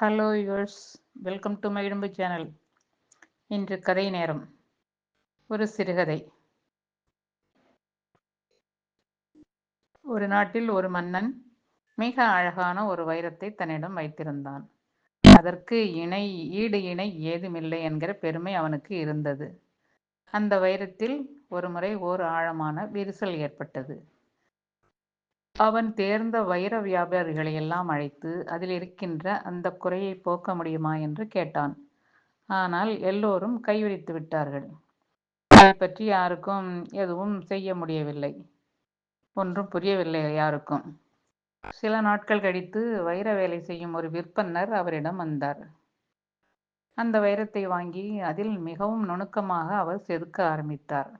Hello yours welcome to my Idumbu channel இன்று கதை நேரம். ஒரு சிறுகதை. ஒரு நாட்டில் ஒரு மன்னன் மிக அழகான ஒரு வைரத்தை தன்னிடம் வைத்திருந்தான். அதற்கு இணை ஈடு இணை ஏதுமில்லை என்கிற பெருமை அவனுக்கு இருந்தது. அந்த வைரத்தில் ஒரு முறை ஓர் ஆழமான விரிசல் ஏற்பட்டது. அவன் தேர்ந்த வைர வியாபாரிகளை எல்லாம் அழைத்து அதில் இருக்கின்ற அந்த குறையை போக்க முடியுமா என்று கேட்டான். ஆனால் எல்லோரும் கைவிரித்து விட்டார்கள். அதை பற்றி யாருக்கும் எதுவும் செய்ய முடியவில்லை. ஒன்றும் புரியவில்லை யாருக்கும். சில நாட்கள் கழித்து வைர வேலை செய்யும் ஒரு விற்பனர் அவரிடம் வந்தார். அந்த வைரத்தை வாங்கி அதில் மிகவும் நுணுக்கமாக அவர் செதுக்க ஆரம்பித்தார்.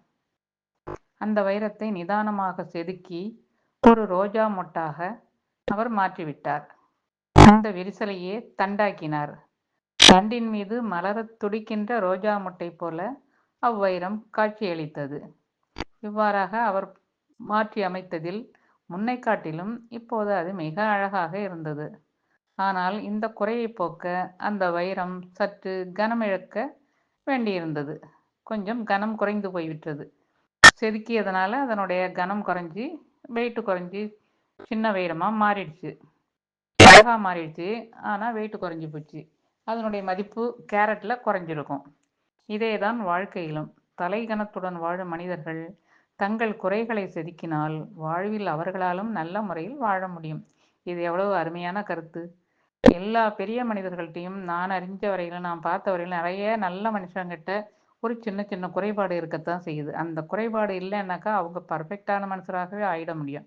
அந்த வைரத்தை நிதானமாக செதுக்கி ஒரு ரோஜா மொட்டாக அவர் மாற்றிவிட்டார். அந்த விரிசலையே தண்டாக்கினார். தண்டின் மீது மலரத் துடிக்கின்ற ரோஜா முட்டை போல அவ்வைரம் காட்சியளித்தது. இவ்வாறாக அவர் மாற்றி அமைத்ததில் முன்னை காட்டிலும் இப்போது அது மிக அழகாக இருந்தது. ஆனால் இந்த குறையை போக்க அந்த வைரம் சற்று கனமிழக்க வேண்டியிருந்தது. கொஞ்சம் கனம் குறைந்து போய்விட்டது. செதுக்கியதனால அதனுடைய கனம் குறைஞ்சி வெயிட்டு குறைஞ்சி சின்ன வைரமாக மாறிடுச்சு. அழகாக மாறிடுச்சு. ஆனால் வெயிட்டு குறைஞ்சி போச்சு. அதனுடைய மதிப்பு கேரட்டில் குறைஞ்சிருக்கும். இதே தான் வாழ்க்கையிலும். தலைகணத்துடன் வாழும் மனிதர்கள் தங்கள் குறைகளை செதுக்கினால் வாழ்வில் அவர்களாலும் நல்ல முறையில் வாழ முடியும். இது எவ்வளவு அருமையான கருத்து. எல்லா பெரிய மனிதர்கள்ட்டையும் நான் அறிஞ்ச வரையிலும் நான் பார்த்த வரையிலும் நிறைய நல்ல மனுஷங்கிட்ட ஒரு சின்ன சின்ன குறைபாடு இருக்கத்தான் செய்யுது. அந்த குறைபாடு இல்லைன்னாக்கா அவங்க பர்ஃபெக்டான மனுஷராகவே ஆயிட முடியும்.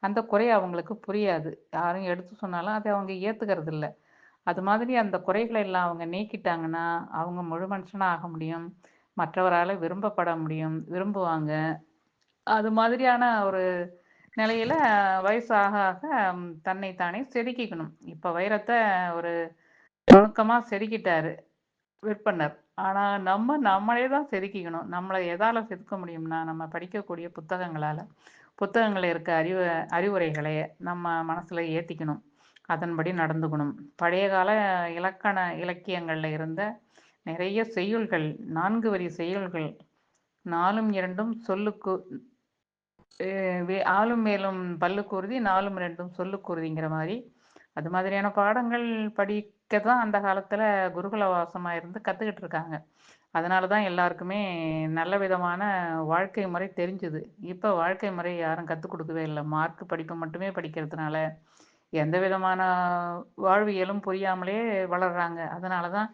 அந்த குறை அவங்களுக்கு புரியாது. யாரும் எடுத்து சொன்னாலும் அதை அவங்க ஏற்றுக்கிறது இல்லை அது மாதிரி அந்த குறைகளை எல்லாம் அவங்க நீக்கிட்டாங்கன்னா அவங்க முழு மனுஷனாக ஆக முடியும். மற்றவரால் விரும்பப்பட முடியும். விரும்புவாங்க. அது மாதிரியான ஒரு நிலையில வயசு ஆக ஆக தன்னைத்தானே செதுக்கிக்கணும். இப்போ வைரத்தை ஒரு நுணுக்கமாக செதுக்கிட்டாரு. விற்பனர். ஆனால் நம்ம நம்மளே தான் செதுக்கிக்கணும். நம்மளை எதால் செதுக்க முடியும்னா நம்ம படிக்கக்கூடிய புத்தகங்களால் புத்தகங்களில் இருக்க அறிவு அறிவுரைகளை நம்ம மனசில் ஏற்றிக்கணும் அதன்படி நடந்துக்கணும். பழைய கால இலக்கண இலக்கியங்களில் இருந்த நிறைய செய்யுள்கள் நான்கு வரி செய்யுள்கள் நாலும் இரண்டும் சொல்லுக்கு ஆளும் மேலும் பல்லுக்குருதி நாலும் ரெண்டும் சொல்லுக்குருதிங்கிற மாதிரி அது மாதிரியான பாடங்கள் படி தான் அந்த காலத்தில் குருகுல வாசமாக இருந்து கற்றுக்கிட்டு இருக்காங்க. அதனால தான் எல்லாருக்குமே நல்ல விதமான வாழ்க்கை முறை தெரிஞ்சுது. இப்போ வாழ்க்கை முறை யாரும் கற்றுக் கொடுக்கவே இல்லை. மார்க் படிப்பு மட்டுமே படிக்கிறதுனால எந்த விதமான வாழ்வியலும் புரியாமலே வளர்கிறாங்க அதனால தான்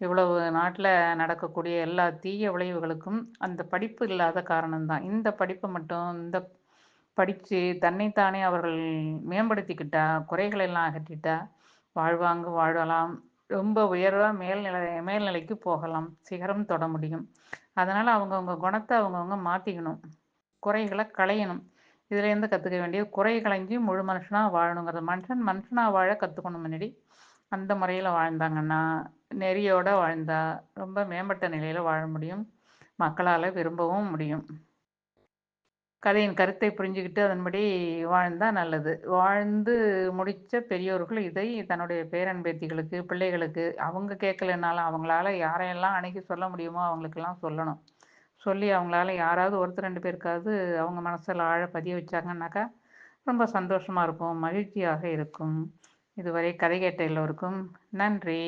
இவ்வளவு நாட்டில் நடக்கக்கூடிய எல்லா தீய விளைவுகளுக்கும் அந்த படிப்பு இல்லாத காரணம்தான். இந்த படிப்பை மட்டும் இந்த படித்து தன்னைத்தானே அவர்கள் மேம்படுத்திக்கிட்டா குறைகளை எல்லாம் அகற்றிட்டா வாழ்வாங்க வாழலாம். ரொம்ப உயர்வாக மேல்நிலை மேல்நிலைக்கு போகலாம். சிகரம் தொட முடியும். அதனால் அவங்கவுங்க குணத்தை அவங்கவுங்க மாற்றிக்கணும் குறைகளை களையணும். இதுலேருந்து கற்றுக்க வேண்டிய குறை களைஞ்சி முழு மனுஷனாக வாழணுங்கிறது. மனுஷன் மனுஷனாக வாழ கற்றுக்கணும் முன்னாடி அந்த முறையில் வாழ்ந்தாங்கன்னா நெறியோடு வாழ்ந்தா ரொம்ப மேம்பட்ட நிலையில் வாழ முடியும். மக்களால் விரும்பவும் முடியும். கதையின் கருத்தை புரிஞ்சுக்கிட்டு அதன்படி வாழ்ந்தால் நல்லது. வாழ்ந்து முடித்த பெரியோர்கள் இதை தன்னுடைய பேரன் பேத்திகளுக்கு பிள்ளைகளுக்கு அவங்க கேட்கலனாலும் அவங்களால யாரையெல்லாம் அணுகி சொல்ல முடியுமோ அவங்களுக்கெல்லாம் சொல்லணும். சொல்லி அவங்களால யாராவது ஒருத்தர் ரெண்டு பேருக்காவது அவங்க மனசில் ஆழ பதிய வச்சாங்கன்னாக்கா ரொம்ப சந்தோஷமாக இருக்கும் மகிழ்ச்சியாக இருக்கும். இதுவரை கதை கேட்ட எல்லோருக்கும் நன்றி.